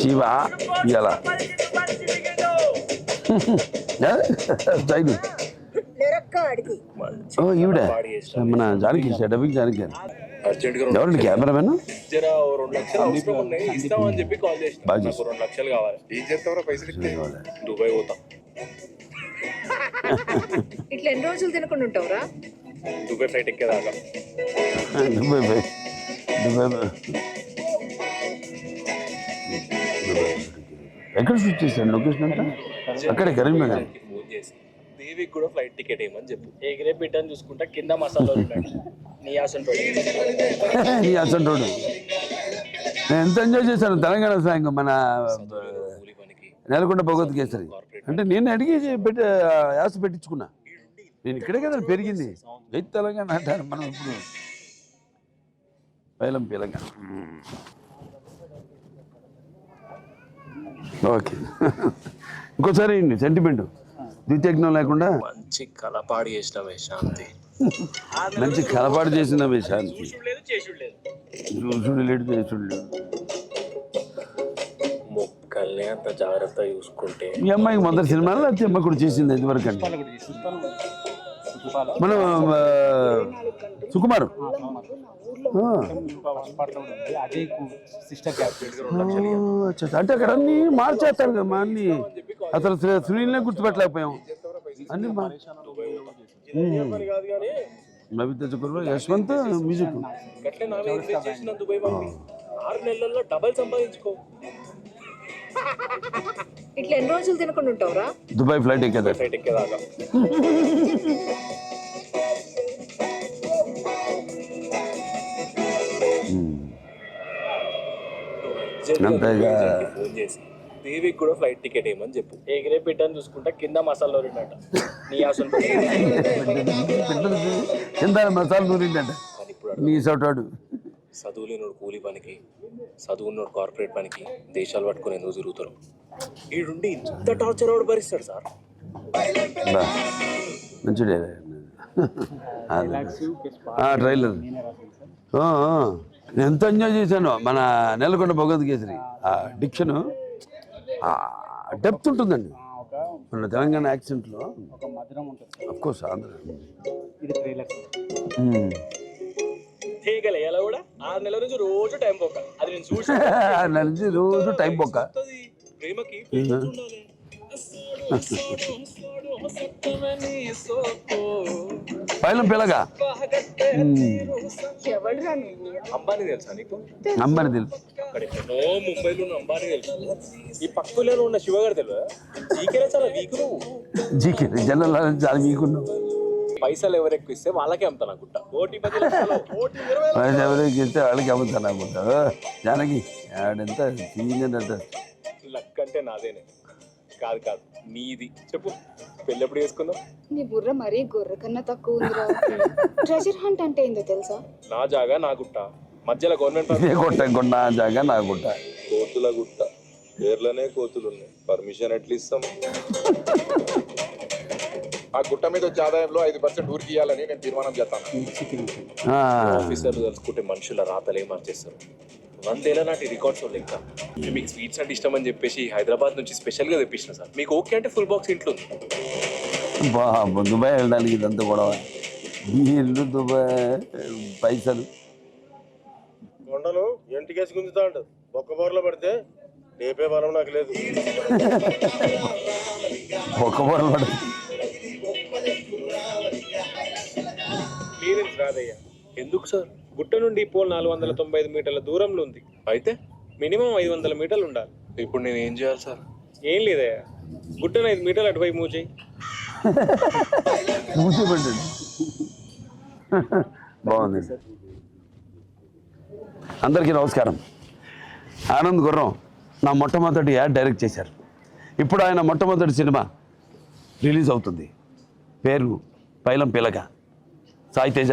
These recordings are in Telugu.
జీవా లెరక్కాడికి ఓ ఈవిడ. మన జానకి డబ్బింగ్ జానకి. ఎవరండి కెమెరామెన్? జర ఓ రెండు లక్షలు అవసరం ఉన్నాయి ఇస్తామని చెప్పి కాల్ చేసిన. బాగా నాకు రెండు లక్షలు కావాలి. ఏం చేస్తావురా? పైసలు ఇస్తే. దుబాయ్ పోతా. ఇట్లా ఎన్ని రోజులు తినకుండా ఉంటావురా? దుబాయ్ ఫ్లైట్ ఎక్కేదాకా. దుబాయ్ దుబాయ్. ఎక్కడ షూట్ చేశాడు లొకేషన్ అంతా? అక్కడే కరీంనగర్ ఫోన్ చేసి దేవికి కూడా ఫ్లైట్ టికెట్ ఏమని చెప్పు. ఎగిరే బిడ్డని చూసుకుంటా కింద మసాలా నీ ఆశంతో నీ అసంటోడు నేను ఎంత ఎంజాయ్ చేశాను తెలంగాణ సాంగ్ మన నెలకొండ భగవత్ కేసరి. అంటే నేను అడిగి పెట్టి యాస పెట్టించుకున్నా. నేను ఇక్కడే కదా పెరిగింది. జై తెలంగాణ అంటారు మనం ఇప్పుడు. పైలం తెలంగాణ ఓకే. ఇంకోసారి సెంటిమెంట్ ద్వితీయజ్ఞం లేకుండా మంచి కలపాడి చేసినవే శాంతి. మంచి కలపాటు చేసిన శాంతి. చేసుడు లేదు చూసుడు లేడు చేసుడు లేడు. మొక్కల్ని అంత జాగ్రత్త చూసుకుంటే ఈ అమ్మాయికి మొదటి సినిమాలో అతి అమ్మ కూడా చేసింది ఇదివరకు అంటే మన ఆ, సుకుమార్. అంటే అక్కడ అన్ని మార్చేస్తారు కదా మా అన్ని. అసలు సునీల్నే గుర్తుపెట్టలేకపోయాం. అన్ని మార్- నవిత చక్రవర్తి యశ్వంత్ మ్యూజిక్ ఆరు నెలల్లో డబల్ సంపాదించుకో. ఇట్లా ఎన్ని రోజులు తినకుండా ఉంటావురా? దుబాయ్ ఫ్లైట్ ఎక్కేదా. ఫ్లైట్ ఎక్కేదాకా. అంతే ఇక. ఫోన్ చేసి దేవికి కూడా ఫ్లైట్ టికెట్ ఏమని చెప్పు. ఎగిరే బిడ్డని చూసుకుంటా కింద మసాలా ఉన్నాడు నీ ఆశంతో కింద మసాలా ఇప్పుడు నీ సోటాడు. చదువు లేనోడు కూలి పనికి. చదువున్నోడు కార్పొరేట్ పనికి దేశాలు పట్టుకొని ఎందుకు తిరుగుతారు ఈడుండి ఇంత టార్చర్ ఎవడు భరిస్తాడు సార్? బా మంచి ట్రైలర్ నేను ఎంత ఎంజాయ్ చేశాను మన నెలకొండ భగవద్ కేసరి ఆ డిక్షన్ ఆ డెప్త్ ఉంటుందండి. మన తెలంగాణ యాక్సెంట్లో ఒక మధురం ఉంటుంది అఫ్ కోర్స్ ఆంధ్ర. ఇది ట్రైలర్. తీగలే ఎలా కూడా? ఆరు నెలల నుంచి రోజు టైం పోక. అది నేను చూసి నా నుంచి రోజు టైం బొక్క వస్తది. ప్రేమకి. పైలం పిల్లగా అంబానీ తెలుసా నీకు? అమ్మని తెలుసు. అక్కడ ఎక్కడో ముంబైలో ఉన్న అంబానీ తెలుసు. ఈ పక్కలో ఉన్న శివగారు తెలియదు ఈకేనే చాలా వీక్ నువ్వు. జీకే జనరల్ చాలా మీకున్నావు పైసలు ఎవరు ఎక్కువ ఇస్తే వాళ్ళకే అమ్ముతాను అనుకుంటా. కోటి పది లక్షలు కోటి ఇరవై వయసు ఎవరికి ఇస్తే వాళ్ళకి అమ్ముతాను అనుకుంటారు జానకి ఆడంత సీనియర్ అంట లక్ అంటే నాదేనే. కాదు కాదు నీది. చెప్పు పెళ్ళి ఎప్పుడు చేసుకుందాం? నీ బుర్ర మరీ గొర్రె కన్నా తక్కువ ఉందిరా. ట్రెజర్ హంట్ అంటే ఏందో తెలుసా? నా జాగా నా గుట్ట. మధ్యలో గవర్నమెంట్ ఇదే కొట్ట కొన్న జాగా నా గుట్ట. కోతుల గుట్ట. పేర్లనే కోతులు ఉన్నాయి. పర్మిషన్ ఎట్లా ఇస్తాం ఆ గుట్ట మీద వచ్చే ఆదాయంలో ఐదు పర్సెంట్ ఊరికి ఇవ్వాలని నేను తీర్మానం చేస్తాను. ఆ, ఆఫీసర్లు తలుచుకుంటే మనుషుల రాతలే మార్చేస్తారు? వందేళ్ళ నాటి రికార్డ్స్ ఇంకా. మీకు స్వీట్స్ అంటే ఇష్టం అని చెప్పేసి హైదరాబాద్ నుంచి స్పెషల్గా తెప్పించిన సార్. మీకు ఓకే అంటే ఫుల్ బాక్స్ ఇంట్లో దుబాయ్ వెళ్ళడానికి ఇదంతా గొడవ. ఇల్లు దుబాయ్ పైసలు. కొండలు ఎంటికేసి గుంజుతాడు ఒక్క బోర్లో పడితే లేపే బలం నాకు లేదు. ఒక్క పొర పడు ఎందుకు సార్ గుట్ట నుండి పోల్ నాలుగు వందల తొంభై ఐదు మీటర్ల దూరంలో ఉంది. అయితే మినిమం ఐదు వందల మీటర్లు ఉండాలి. ఇప్పుడు నేను ఏం చేయాలి సార్? ఏం లేదయ్యా. గుట్టను ఐదు మీటర్లు అటువైపు మూవ్ చేయి మూసిపెట్టండి బాగుంది. అందరికీ నమస్కారం. ఆనంద్ గుర్రం నా మొట్టమొదటి యాడ్ డైరెక్ట్ చేశారు. ఇప్పుడు ఆయన మొట్టమొదటి సినిమా రిలీజ్ అవుతుంది. పేరు పైలం పిలక. సాయి తేజ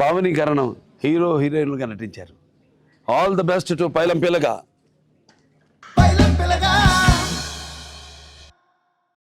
పావనీకరణం హీరో హీరోయిన్లుగా నటించారు. ఆల్ ద బెస్ట్ టు పైలం పిల్లగా